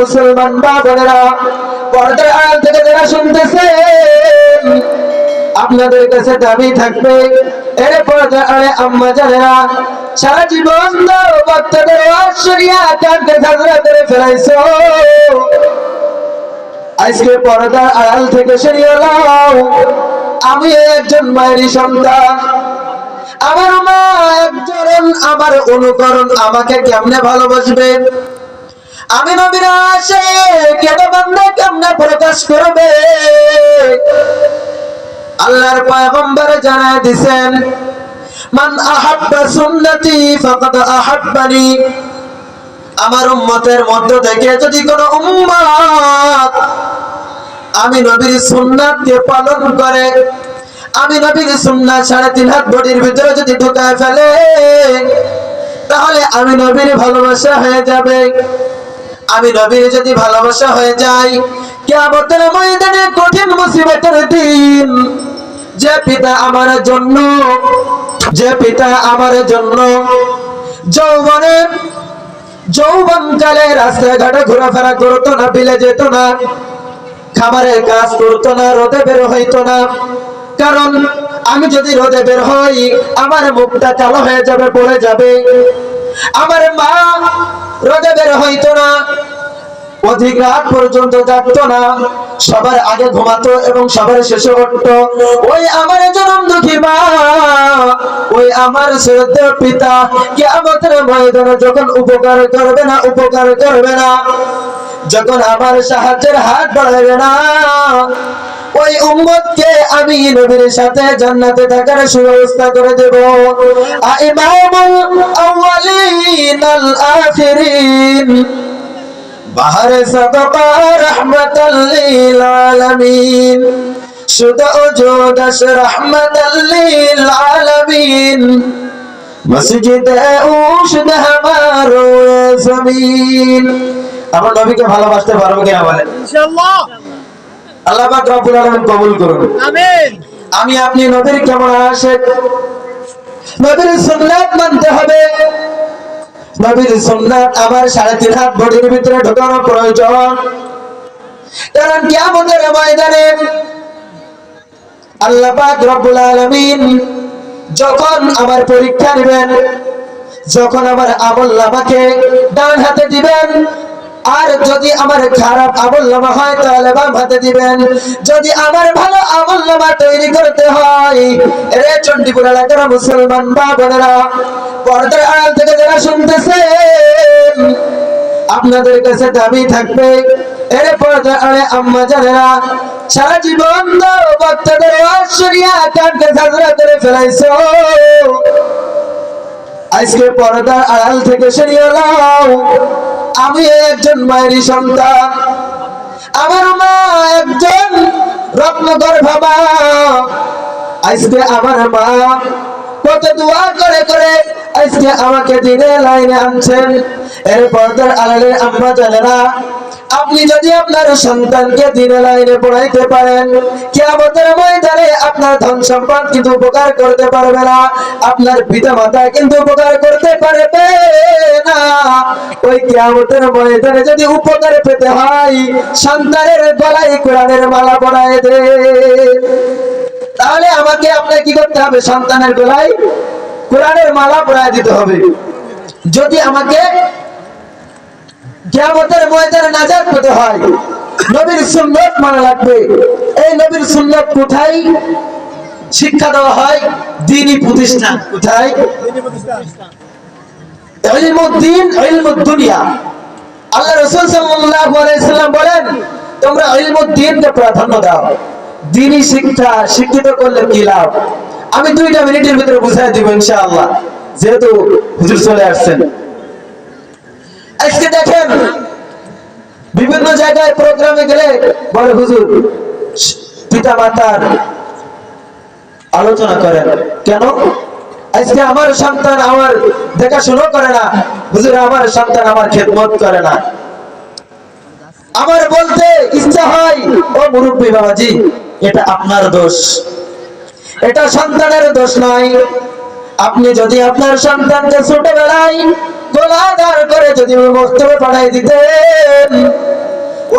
মুসলমান বা বোনেরা, পর্দার থেকে যারা শুনতেছেন আপনাদের কাছে দাবি থাকবে, এরে পর্দা আড়ে আম্মা জানেরা, সারা জীবন করে ফেলাইছো। আজকে পর্দার আড়াল থেকে সরিয়ে নাও। আমি একজন মায়েরই সন্তান। আমার মা একজন, আমার অনুকরণ আমাকে কেমনে ভালোবাসবে? আমি নবীর আসে কেন বান্দা কেমনে প্রকাশ করবে? আল্লাহর পয়গম্বর জানায় দিছেন, মান আহাব্বা সুন্নতি ফাকাদ আহাব্বানি। আমার উম্মতের মধ্য থেকে যদি কোন উম্মত আমি নবীর সুন্নাতকে পালন করে, আমি নবীর সুন্নাত সাড়ে তিন হাত বডির ভিতরে যদি ঢুকায় ফেলে, তাহলে আমি নবীর ভালোবাসা হয়ে যাবে। আমি নবীর যদি ভালোবাসা হয়ে যাই কেমতের ময়দানে কঠিন মুসিবতের দিন। যে পিতা আমার জন্য, যে পিতা আমার জন্য যৌবনে যৌবন কালে রাস্তাঘাটে ঘোরাফেরা করতো না, বিলে যেত না খাবারের কাজ করতো না, রোদে বের হইতো না। কারণ আমি যদি রোদে বের হই, আমার মুখটা কালো হয়ে যাবে পড়ে যাবে। আমার মা রোদে বের হইতো না, অধিক রাত পর্যন্ত জাগতো না, সবার আগে ঘুমাতো এবং সবার শেষে উঠতো। ওই আমার জনম দুঃখী মা, ওই আমার শ্রদ্ধেয় পিতা কেমতের ময়দানে যখন উপকার করবে না, উপকার করবে না, যখন আমার সাহায্যের হাত বাড়াবে না ওই উম্মতকে আমি নবীর সাথে জান্নাতে থাকার সুব্যবস্থা করে দেব। ইমামুল আউয়ালিন আল আখিরিন। বাহার সাদকা রহমাতাল লিল আলামিন। শুদা ওজোদাস রহমাতাল লিল আলামিন। মসজিদ উশদ হামারো জমিন। আমার নবীকে ভালোবাসতে পারব কিনা বলেন? ইনশাআল্লাহ। আল্লাহ পাক রব্বুল আলামিন কবুল করুন। আমিন। আমি আপনি নবীর কেমন আশেক? নবীর সুন্নাত মানতে হবে। নবীর সুন্নাত আমার সাড়ে তিন হাত বডির ভিতরে ঢোকানো প্রয়োজন। কারণ কিয়ামতের ময়দানে আল্লাহ পাক রব্বুল আলামিন যখন আমার পরীক্ষা নেবেন যখন আমার আমল নামাকে ডান হাতে দিবেন আর যদি আমার খারাপ আমল নামা হয়, তাহলে বাম হাতে দিবেন। যদি আমার ভালো আমল নামা তৈরি করতে হয়, রে চণ্ডীপুর এলাকার মুসলমান বা বোনেরা, পর্দার আড়াল থেকে যারা শুনতেছেন আপনাদের কাছে দাবি থাকবে, এর পর্দা আরে আম্মা জানেরা, সারা জীবন তো ভক্তদের ঐশ্বরিয়া কাঁদতে ঝাঁঝরা করে ফেলাইছো। আজকে পর্দার আড়াল থেকে সরিয়ে নাও। আমি একজন মায়েরই সন্তান। আমার মা একজন রত্নগর্ভা মা আজকে আমার মা কত দোয়া করে করে আজকে আমাকে দিনে লাইনে আনছেন। এর পর্দার আড়ালে আম্মা জানেরা আপনি যদি আপনার সন্তানকে দিনে লাইনে পড়াইতে পারেন, কিয়ামতের ময়দানে আপনার ধন সম্পদ কিন্তু উপকার করতে পারবে না। আপনার পিতা মাতা কিন্তু উপকার করতে পারবে না। ওই কিয়ামতের ময়দানে যদি উপকার পেতে হয়, সন্তানের গলায় কোরআনের মালা পরায় দে। তাহলে আমাকে আপনাকে কি করতে হবে? সন্তানের গলায় কোরআনের মালা পরায় দিতে হবে। যদি আমাকে কিয়ামতের ময়দানে নাজাত পেতে হয়। নবীর সুন্নত মানা লাগবে। এই নবীর সুন্নত কোথায়? শিক্ষা দেওয়া হয় দিনই প্রতিষ্ঠান কোথায়? তোমরা দাও। দিনই শিক্ষা, শিক্ষিত করলে কি লাভ? আমি দুইটা মিনিটের ভিতরে বুঝাই দিব ইনশাআল্লাহ, যেহেতু হুজুর চলে আসছেন। আজকে দেখেন, বিভিন্ন জায়গায় প্রোগ্রামে গেলে বলে, হুজুর, পিতা মাতার আলোচনা করেন। কেন? আজকে আমার সন্তান আমার দেখাশোনা করে না। হুজুর, আমার সন্তান আমার খেদমত করে না। আমার বলতে ইচ্ছা হয়, ও মুরব্বী বাবাজি, এটা আপনার দোষ। এটা সন্তানের দোষ নয়। আপনি যদি আপনার সন্তানকে ছোটবেলায় গোলাদার করে যদি মস্তবে পাঠাই দিতেন।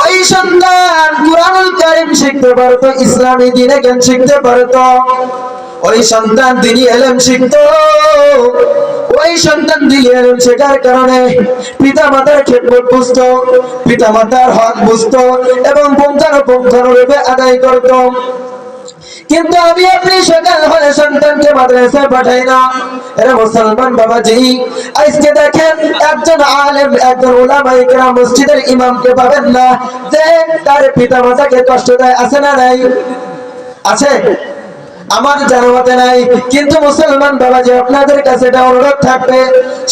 ওই সন্তান কুরআনুল কারীম শিখতে পারতো, ইসলামী দিনে জ্ঞান শিখতে পারতো। ওই সন্তান তিনি এলেম শিখতো। ওই সন্তান দিলি এলেম শেখার কারণে পিতা মাতার খেদমত বুঝতো পিতা মাতার হক বুঝতো এবং পুঙ্খানুপুঙ্খানুরূপে আদায় করতো। কিন্তু আমি আপনি সকাল হলে সন্তানকে মাদ্রাসায় পাঠাই না এরা মুসলমান বাবাজি, আজকে দেখেন একজন আলেম, একজন ওলামা ইকরাম মসজিদের ইমামকে পাবেন না। যে তার পিতা মাতাকে কষ্ট দেয়, আছে না নাই? আছে। আমার জানাতে নাই। কিন্তু মুসলমান বাবাজি, আপনাদের কাছে এটা অনুরোধ থাকবে।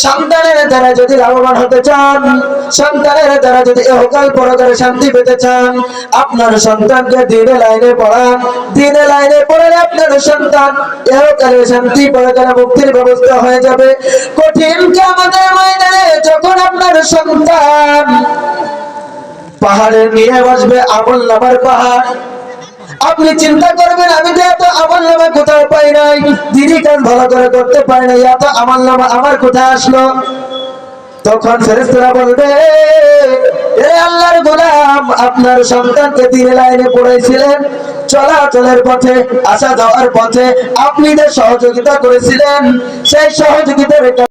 সন্তানের দ্বারা যদি লাভবান হতে চান, সন্তানের দ্বারা যদি এহকাল পরকালে শান্তি পেতে চান, আপনার সন্তানকে দিনে লাইনে পড়ান দিনে লাইনে সন্তান এহকালে শান্তি পরকালে মুক্তির ব্যবস্থা হয়ে যাবে। কঠিন আমাদের ময়দানে যখন আপনার সন্তান পাহাড়ে নিয়ে বসবে আমল নামার পাহাড়, আপনি চিন্তা করবেন, আমি তো এত আমল নামা কোথাও পাই নাই, দিদি কাজ ভালো করে করতে পারি নাই, এত আমল নামা আমার কোথায় আসলো? তখন ফেরেশতারা বলবে এ আল্লাহর গোলাম, আপনার সন্তানকে তিন লাইনে পড়েছিলেন। চলাচলের পথে, আসা যাওয়ার পথে আপনি যে সহযোগিতা করেছিলেন, সেই সহযোগিতার